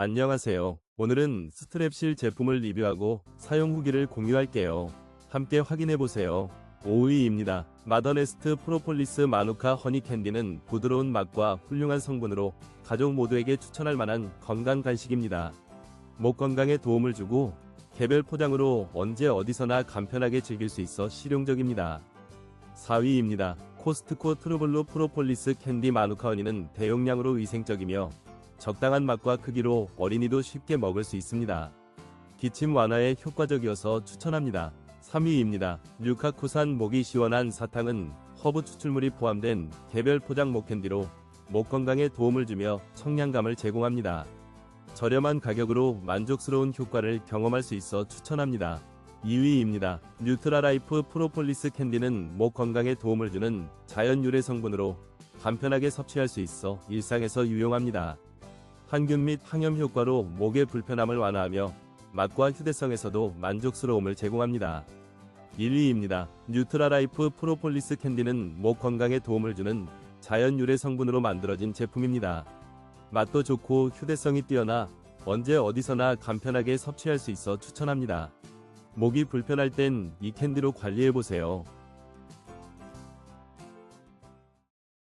안녕하세요. 오늘은 스트랩실 제품을 리뷰하고 사용 후기를 공유할게요. 함께 확인해보세요. 5위입니다. 마더네스트 프로폴리스 마누카 허니 캔디는 부드러운 맛과 훌륭한 성분으로 가족 모두에게 추천할 만한 건강 간식입니다. 목 건강에 도움을 주고 개별 포장으로 언제 어디서나 간편하게 즐길 수 있어 실용적입니다. 4위입니다. 코스트코 트루블루 프로폴리스 캔디 마누카 허니는 대용량으로 위생적이며 적당한 맛과 크기로 어린이도 쉽게 먹을 수 있습니다. 기침 완화에 효과적이어서 추천합니다. 3위입니다. 류카쿠산 목이 시원한 사탕은 허브 추출물이 포함된 개별 포장 목캔디로 목 건강에 도움을 주며 청량감을 제공합니다. 저렴한 가격으로 만족스러운 효과를 경험할 수 있어 추천합니다. 2위입니다. 뉴트라라이프 프로폴리스 캔디는 목 건강에 도움을 주는 자연 유래 성분으로 간편하게 섭취할 수 있어 일상에서 유용합니다. 항균 및 항염 효과로 목의 불편함을 완화하며 맛과 휴대성에서도 만족스러움을 제공합니다. 1위입니다. 뉴트라라이프 프로폴리스 캔디는 목 건강에 도움을 주는 자연 유래 성분으로 만들어진 제품입니다. 맛도 좋고 휴대성이 뛰어나 언제 어디서나 간편하게 섭취할 수 있어 추천합니다. 목이 불편할 땐 이 캔디로 관리해보세요.